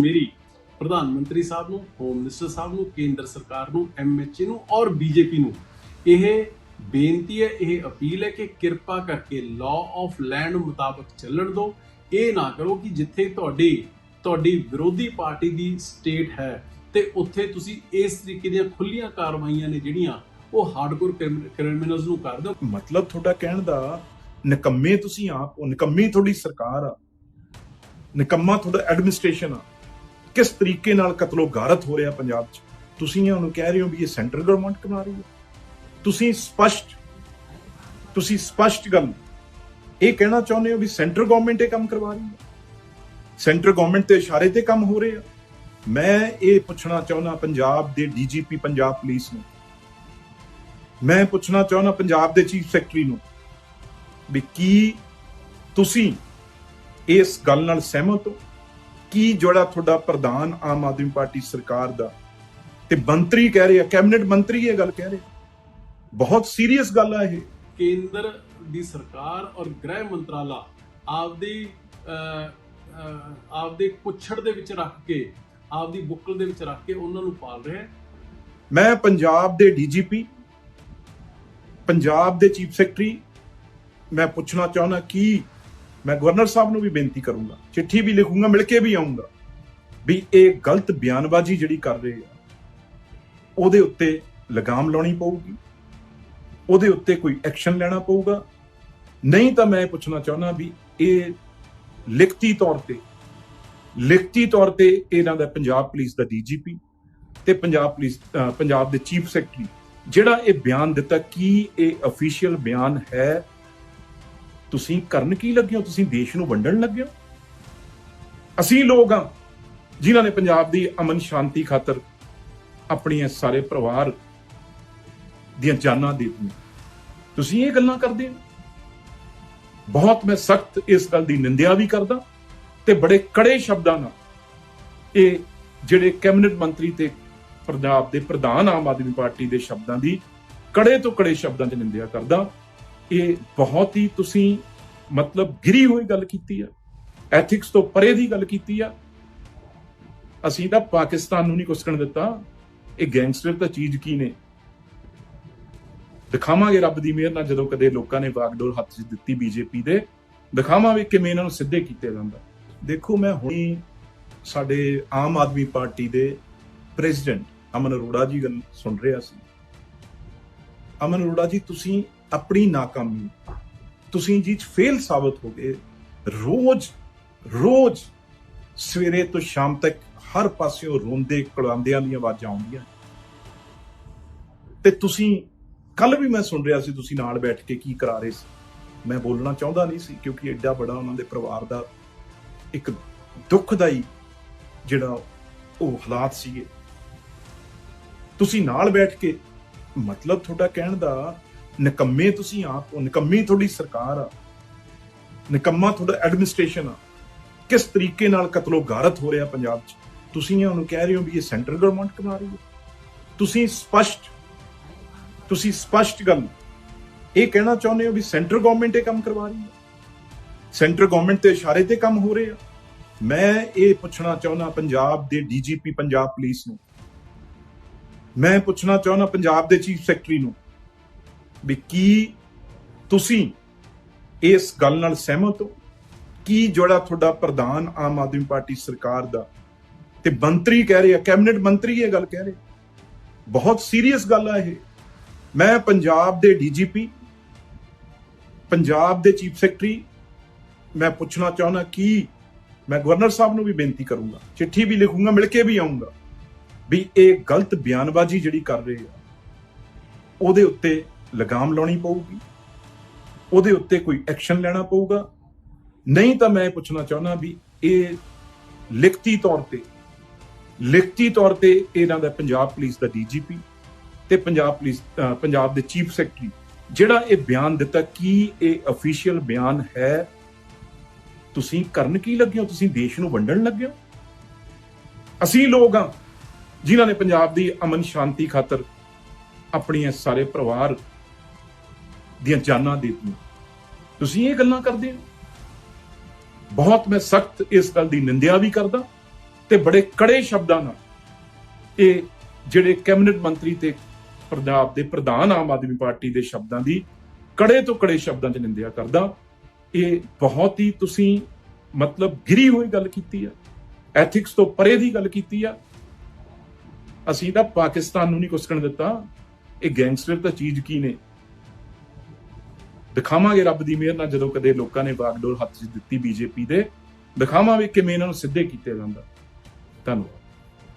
ਮੇਰੀ ਪ੍ਰਧਾਨ ਮੰਤਰੀ ਸਾਹਿਬ ਨੂੰ ਹੋਮ ਮਿਨਿਸਟਰ ਸਾਹਿਬ ਨੂੰ, ਕੇਂਦਰ ਸਰਕਾਰ ਨੂੰ ਐਮਐਚਏ ਨੂੰ ਔਰ ਬੀਜੇਪੀ ਨੂੰ ਇਹ ਬੇਨਤੀ ਹੈ, ਇਹ ਅਪੀਲ ਹੈ ਕਿ ਕਿਰਪਾ ਕਰਕੇ ਲਾਅ ਆਫ ਲੈਂਡ ਮੁਤਾਬਕ ਚੱਲਣ ਦਿਓ। ਇਹ ਨਾ ਕਰੋ ਕਿ ਜਿੱਥੇ ਤੁਹਾਡੀ ਤੁਹਾਡੀ ਵਿਰੋਧੀ ਪਾਰਟੀ ਦੀ ਸਟੇਟ ਹੈ ਤੇ ਉੱਥੇ ਤੁਸੀਂ ਇਸ ਤਰੀਕੇ ਦੀਆਂ ਖੁੱਲੀਆਂ ਕਾਰਵਾਈਆਂ ਨੇ ਜਿਹੜੀਆਂ ਉਹ ਹਾਰਡਕੋਰ ਕ੍ਰਿਮੀਨਲਸ ਨੂੰ ਕਰ ਦਿਓ। ਮਤਲਬ ਤੁਹਾਡਾ ਕਹਿਣ ਦਾ ਨਿਕੰਮੇ ਤੁਸੀਂ ਆਪ ਹੋ ਨਿਕੰਮੀ ਤੁਹਾਡੀ ਸਰਕਾਰ ਆ। ਨਿਕੰਮਾ ਤੁਹਾਡਾ ਐਡਮਿਨਿਸਟ੍ਰੇਸ਼ਨ ਆ। ਕਿਸ ਤਰੀਕੇ ਨਾਲ ਕਤਲੋ ਗਾਰਤ ਹੋ ਰਿਹਾ ਪੰਜਾਬ 'ਚ? ਤੁਸੀਂ ਇਹ ਉਹਨੂੰ ਕਹਿ ਰਹੇ ਹੋ ਵੀ ਇਹ ਸੈਂਟਰ ਗਵਰਨਮੈਂਟ ਕਰਾ ਰਹੀ ਹੈ। ਤੁਸੀਂ ਸਪਸ਼ਟ ਤੁਸੀਂ ਸਪਸ਼ਟ ਗੱਲ ਇਹ ਕਹਿਣਾ ਚਾਹੁੰਦੇ ਹੋ ਵੀ ਸੈਂਟਰ ਗਵਰਨਮੈਂਟ ਇਹ ਕੰਮ ਕਰਵਾ ਰਹੀ ਹੈ? ਸੈਂਟਰ ਗਵਰਨਮੈਂਟ ਤੇ ਇਸ਼ਾਰੇ ਤੇ ਕੰਮ ਹੋ ਰਹੇ ਆ? ਮੈਂ ਇਹ ਪੁੱਛਣਾ ਚਾਹੁੰਦਾ ਪੰਜਾਬ ਦੇ ਡੀਜੀਪੀ, ਪੰਜਾਬ ਪੁਲਿਸ ਨੂੰ। ਮੈਂ ਪੁੱਛਣਾ ਚਾਹੁੰਦਾ ਪੰਜਾਬ ਦੇ ਚੀਫ ਸੈਕਟਰੀ ਨੂੰ ਵੀ ਕੀ ਤੁਸੀਂ ਇਸ ਗੱਲ ਨਾਲ ਸਹਿਮਤ ਹੋ? ਕੀ ਜਿਹੜਾ ਤੁਹਾਡਾ ਪ੍ਰਧਾਨ ਆਮ ਆਦਮੀ ਪਾਰਟੀ ਸਰਕਾਰ ਦਾ ਤੇ ਮੰਤਰੀ ਕਹਿ ਰਹੇ ਕੈਬਨਿਟ ਮੰਤਰੀ ਇਹ ਗੱਲ ਕਹਿ ਰਹੇ ਬਹੁਤ ਸੀਰੀਅਸ ਗੱਲ ਆ ਇਹ। ਕੇਂਦਰ ਦੀ ਸਰਕਾਰ ਔਰ ਗ੍ਰਹਿ ਮੰਤਰਾਲਾ ਆਪਦੀ ਆਪਦੇ ਪੁੱਛੜ ਦੇ ਵਿੱਚ ਰੱਖ ਕੇ ਆਪਦੀ ਬੁੱਕਲ ਦੇ ਵਿੱਚ ਰੱਖ ਕੇ ਉਹਨਾਂ ਨੂੰ ਪਾਲ ਰਿਹਾ ਮੈਂ ਪੰਜਾਬ ਦੇ ਡੀਜੀਪੀ ਪੰਜਾਬ ਦੇ ਚੀਫ ਸੈਕਟਰੀ ਮੈਂ ਪੁੱਛਣਾ ਚਾਹੁੰਦਾ ਕਿ ਮੈਂ ਗਵਰਨਰ ਸਾਹਿਬ ਨੂੰ ਵੀ ਬੇਨਤੀ ਕਰੂੰਗਾ, ਚਿੱਠੀ ਵੀ ਲਿਖੂੰਗਾ, ਮਿਲ ਕੇ ਵੀ ਆਉਂਗਾ ਵੀ ਇਹ ਗਲਤ ਬਿਆਨਬਾਜ਼ੀ ਜਿਹੜੀ ਕਰ ਰਹੇ ਆ, ਉਹਦੇ ਉੱਤੇ ਲਗਾਮ ਲਾਉਣੀ ਪਊਗੀ, ਉਹਦੇ ਉੱਤੇ ਕੋਈ ਐਕਸ਼ਨ ਲੈਣਾ ਪਊਗਾ। ਨਹੀਂ ਤਾਂ ਮੈਂ ਇਹ ਪੁੱਛਣਾ ਚਾਹੁੰਦਾ ਵੀ ਇਹ ਲਿਖਤੀ ਤੌਰ ਤੇ, ਲਿਖਤੀ ਤੌਰ ਤੇ ਇਹਨਾਂ ਦਾ ਪੰਜਾਬ ਪੁਲਿਸ ਦਾ ਡੀਜੀਪੀ ਤੇ ਪੰਜਾਬ ਪੁਲਿਸ ਪੰਜਾਬ ਦੇ ਚੀਫ ਸੈਕਟਰੀ, ਜਿਹੜਾ ਇਹ ਬਿਆਨ ਦਿੱਤਾ, ਕੀ ਇਹ ਅਫੀਸ਼ੀਅਲ ਬਿਆਨ ਹੈ ਤੁਸੀਂ ਕਰਨ ਕੀ ਲੱਗੇ ਹੋ? ਤੁਸੀਂ ਦੇਸ਼ ਨੂੰ ਵੰਡਣ ਲੱਗੇ ਹੋ? ਅਸੀਂ ਲੋਕ ਆ ਜਿਨ੍ਹਾਂ ਨੇ ਪੰਜਾਬ ਦੀ ਅਮਨ ਸ਼ਾਂਤੀ ਖਾਤਰ ਆਪਣੀਆਂ ਸਾਰੇ ਪਰਿਵਾਰ ਦੀਆਂ ਜਾਨਾਂ ਦੇ ਦਿੱਤੀਆਂ। ਤੁਸੀਂ ਇਹ ਗੱਲਾਂ ਕਰਦੇ ਹੋ? ਬਹੁਤ ਮੈਂ ਸਖਤ ਇਸ ਗੱਲ ਦੀ ਨਿੰਦਿਆ ਵੀ ਕਰਦਾ ਤੇ ਬੜੇ ਕੜੇ ਸ਼ਬਦਾਂ ਨਾਲ ਇਹ ਜਿਹੜੇ ਕੈਬਨਿਟ ਮੰਤਰੀ ਤੇ ਪੰਜਾਬ ਦੇ ਪ੍ਰਧਾਨ ਆਮ ਆਦਮੀ ਪਾਰਟੀ ਦੇ ਸ਼ਬਦਾਂ ਦੀ ਕੜੇ ਤੋਂ ਕੜੇ ਸ਼ਬਦਾਂ 'ਚ ਨਿੰਦਿਆ ਕਰਦਾ। ਇਹ ਬਹੁਤ ਹੀ ਤੁਸੀਂ ਮਤਲਬ ਗਿਰੀ ਹੋਈ ਗੱਲ ਕੀਤੀ ਆ ਐਥਿਕਸ ਤੋਂ ਪਰੇ ਦੀ ਗੱਲ ਕੀਤੀ ਆ। ਅਸੀਂ ਤਾਂ ਪਾਕਿਸਤਾਨ ਨੂੰ ਨਹੀਂ ਕੁਸਕਣ ਦਿੱਤਾ, ਇਹ ਗੈਂਗਸਟਰ ਤਾਂ ਚੀਜ਼ ਕੀ ਨੇ? ਦਿਖਾਵਾਂਗੇ ਰੱਬ ਦੀ ਮਿਹਰ ਨਾਲ ਜਦੋਂ ਕਦੇ ਲੋਕਾਂ ਨੇ ਵਾਗਡੋਰ ਹੱਥ 'ਚ ਦਿੱਤੀ ਬੀਜੇਪੀ ਦੇ, ਦਿਖਾਵਾਂਗੇ ਕਿਵੇਂ ਇਹਨਾਂ ਨੂੰ ਸਿੱਧੇ ਕੀਤੇ ਜਾਂਦਾ। ਦੇਖੋ, ਮੈਂ ਹੁਣੀ ਸਾਡੇ ਆਮ ਆਦਮੀ ਪਾਰਟੀ ਦੇ ਪ੍ਰੈਜ਼ੀਡੈਂਟ ਅਮਨ ਅਰੋੜਾ ਜੀ ਗੱਲ ਸੁਣ ਰਿਹਾ ਸੀ। ਅਮਨ ਅਰੋੜਾ ਜੀ, ਤੁਸੀਂ ਆਪਣੀ ਨਾਕਾਮੀ ਤੁਸੀਂ ਜੀ ਫੇਲ ਸਾਬਤ ਹੋ ਗਏ। ਰੋਜ਼ ਰੋਜ਼ ਸਵੇਰੇ ਤੋਂ ਸ਼ਾਮ ਤੱਕ ਹਰ ਪਾਸਿਓਂ ਰੋਂਦੇ ਕਲਾਂਦਿਆਂ ਦੀਆਂ ਆਵਾਜ਼ਾਂ ਆਉਂਦੀਆਂ। ਤੇ ਤੁਸੀਂ ਕੱਲ ਵੀ ਮੈਂ ਸੁਣ ਰਿਹਾ ਸੀ ਤੁਸੀਂ ਨਾਲ ਬੈਠ ਕੇ ਕੀ ਕਰਾ ਰਹੇ ਸੀ। ਮੈਂ ਬੋਲਣਾ ਚਾਹੁੰਦਾ ਨਹੀਂ ਸੀ ਕਿਉਂਕਿ ਐਡਾ ਬੜਾ ਉਹਨਾਂ ਦੇ ਪਰਿਵਾਰ ਦਾ ਇੱਕ ਦੁੱਖਦਾਈ ਜਿਹੜਾ ਉਹ ਹਾਲਾਤ ਸੀਗੇ। ਤੁਸੀਂ ਨਾਲ ਬੈਠ ਕੇ ਮਤਲਬ ਤੁਹਾਡਾ ਕਹਿਣ ਦਾ ਨਿਕੰਮੇ ਤੁਸੀਂ ਆਪ ਹੋ, ਨਿਕੰਮੀ ਤੁਹਾਡੀ ਸਰਕਾਰ ਆ। ਨਿਕੰਮਾ ਤੁਹਾਡਾ ਐਡਮਿਨਿਸਟ੍ਰੇਸ਼ਨ ਆ। ਕਿਸ ਤਰੀਕੇ ਨਾਲ ਕਤਲੋ ਗਾਰਤ ਹੋ ਰਿਹਾ ਪੰਜਾਬ 'ਚ? ਤੁਸੀਂ ਇਹ ਉਹਨੂੰ ਕਹਿ ਰਹੇ ਹੋ ਵੀ ਇਹ ਸੈਂਟਰ ਗਵਰਨਮੈਂਟ ਕਰਾ ਰਹੀ ਹੈ। ਤੁਸੀਂ ਸਪਸ਼ਟ ਤੁਸੀਂ ਸਪਸ਼ਟ ਗੱਲ ਇਹ ਕਹਿਣਾ ਚਾਹੁੰਦੇ ਹੋ ਵੀ ਸੈਂਟਰ ਗਵਰਨਮੈਂਟ ਇਹ ਕੰਮ ਕਰਵਾ ਰਹੀ ਹੈ। ਸੈਂਟਰ ਗਵਰਨਮੈਂਟ ਤੇ ਇਸ਼ਾਰੇ ਤੇ ਕੰਮ ਹੋ ਰਹੇ। ਆ ਮੈਂ ਇਹ ਪੁੱਛਣਾ ਚਾਹੁੰਦਾ ਪੰਜਾਬ ਦੇ ਡੀਜੀਪੀ ਪੰਜਾਬ ਪੁਲਿਸ ਨੂੰ। ਮੈਂ ਪੁੱਛਣਾ ਚਾਹੁੰਦਾ ਪੰਜਾਬ ਦੇ ਚੀਫ ਸੈਕਟਰੀ ਨੂੰ ਵੀ ਕੀ ਤੁਸੀਂ ਇਸ ਗੱਲ ਨਾਲ ਸਹਿਮਤ ਹੋ? ਕੀ ਜਿਹੜਾ ਤੁਹਾਡਾ ਪ੍ਰਧਾਨ ਆਮ ਆਦਮੀ ਪਾਰਟੀ ਸਰਕਾਰ ਦਾ ਤੇ ਮੰਤਰੀ ਕਹਿ ਰਹੇ ਆ ਕੈਬਨਿਟ ਮੰਤਰੀ ਇਹ ਗੱਲ ਕਹਿ ਰਹੇ? ਬਹੁਤ ਸੀਰੀਅਸ ਗੱਲ ਆ ਇਹ। ਮੈਂ ਪੰਜਾਬ ਦੇ ਡੀਜੀਪੀ, ਪੰਜਾਬ ਦੇ ਚੀਫ ਸੈਕਟਰੀ, ਮੈਂ ਪੁੱਛਣਾ ਚਾਹੁੰਦਾ ਕੀ ਮੈਂ ਗਵਰਨਰ ਸਾਹਿਬ ਨੂੰ ਵੀ ਬੇਨਤੀ ਕਰੂੰਗਾ, ਚਿੱਠੀ ਵੀ ਲਿਖੂੰਗਾ, ਮਿਲ ਕੇ ਵੀ ਆਉਂਗਾ ਵੀ ਇਹ ਗਲਤ ਬਿਆਨਬਾਜ਼ੀ ਜਿਹੜੀ ਕਰ ਰਹੇ ਆ, ਉਹਦੇ ਉੱਤੇ ਲਗਾਮ ਲਾਉਣੀ ਪਊਗੀ, ਉਹਦੇ ਉੱਤੇ ਕੋਈ ਐਕਸ਼ਨ ਲੈਣਾ ਪਊਗਾ। ਨਹੀਂ ਤਾਂ ਮੈਂ ਇਹ ਪੁੱਛਣਾ ਚਾਹੁੰਦਾ ਵੀ ਇਹ ਲਿਖਤੀ ਤੌਰ ਤੇ, ਲਿਖਤੀ ਤੌਰ ਤੇ ਇਹਨਾਂ ਦਾ ਪੰਜਾਬ ਪੁਲਿਸ ਦਾ ਡੀਜੀਪੀ ਤੇ ਪੰਜਾਬ ਪੁਲਿਸ ਪੰਜਾਬ ਦੇ ਚੀਫ ਸੈਕਟਰੀ, ਜਿਹੜਾ ਇਹ ਬਿਆਨ ਦਿੱਤਾ, ਕੀ ਇਹ ਅਫੀਸ਼ੀਅਲ ਬਿਆਨ ਹੈ? ਤੁਸੀਂ ਕਰਨ ਕੀ ਲੱਗੇ ਹੋ? ਤੁਸੀਂ ਦੇਸ਼ ਨੂੰ ਵੰਡਣ ਲੱਗੇ ਹੋ? ਅਸੀਂ ਲੋਕ ਆ ਜਿਨ੍ਹਾਂ ਨੇ ਪੰਜਾਬ ਦੀ ਅਮਨ ਸ਼ਾਂਤੀ ਖਾਤਰ ਆਪਣੇ ਸਾਰੇ ਪਰਿਵਾਰ ਦੀਆਂ ਜਾਨਾਂ ਦੇ ਦਿੱਤੀਆਂ ਤੁਸੀਂ ਇਹ ਗੱਲਾਂ ਕਰਦੇ ਹੋ? ਬਹੁਤ ਮੈਂ ਸਖਤ ਇਸ ਗੱਲ ਦੀ ਨਿੰਦਿਆ ਵੀ ਕਰਦਾ ਤੇ ਬੜੇ ਕੜੇ ਸ਼ਬਦਾਂ ਨਾਲ ਇਹ ਜਿਹੜੇ ਕੈਬਨਿਟ ਮੰਤਰੀ ਤੇ ਪੰਜਾਬ ਦੇ ਪ੍ਰਧਾਨ ਆਮ ਆਦਮੀ ਪਾਰਟੀ ਦੇ ਸ਼ਬਦਾਂ ਦੀ ਕੜੇ ਤੋਂ ਕੜੇ ਸ਼ਬਦਾਂ 'ਚ ਨਿੰਦਿਆ ਕਰਦਾ, ਇਹ ਬਹੁਤ ਹੀ ਤੁਸੀਂ ਮਤਲਬ ਗਿਰੀ ਹੋਈ ਗੱਲ ਕੀਤੀ ਆ ਐਥਿਕਸ ਤੋਂ ਪਰੇ ਦੀ ਗੱਲ ਕੀਤੀ ਆ। ਅਸੀਂ ਤਾਂ ਪਾਕਿਸਤਾਨ ਨੂੰ ਨਹੀਂ ਕੁਸਕਣ ਦਿੱਤਾ। ਇਹ ਗੈਂਗਸਟਰ ਤਾਂ ਚੀਜ਼ ਕੀ ਨੇ? ਦਿਖਾਵਾਂਗੇ ਰੱਬ ਦੀ ਮਿਹਰ ਨਾਲ ਜਦੋਂ ਕਦੇ ਲੋਕਾਂ ਨੇ ਬਾਗਡੋਰ ਹੱਥ 'ਚ ਦਿੱਤੀ ਬੀਜੇਪੀ ਦੇ। ਦਿਖਾਵਾਂਗੇ ਕਿਵੇਂ ਇਹਨਾਂ ਨੂੰ ਸਿੱਧੇ ਕੀਤੇ ਜਾਂਦਾ। ਧੰਨਵਾਦ।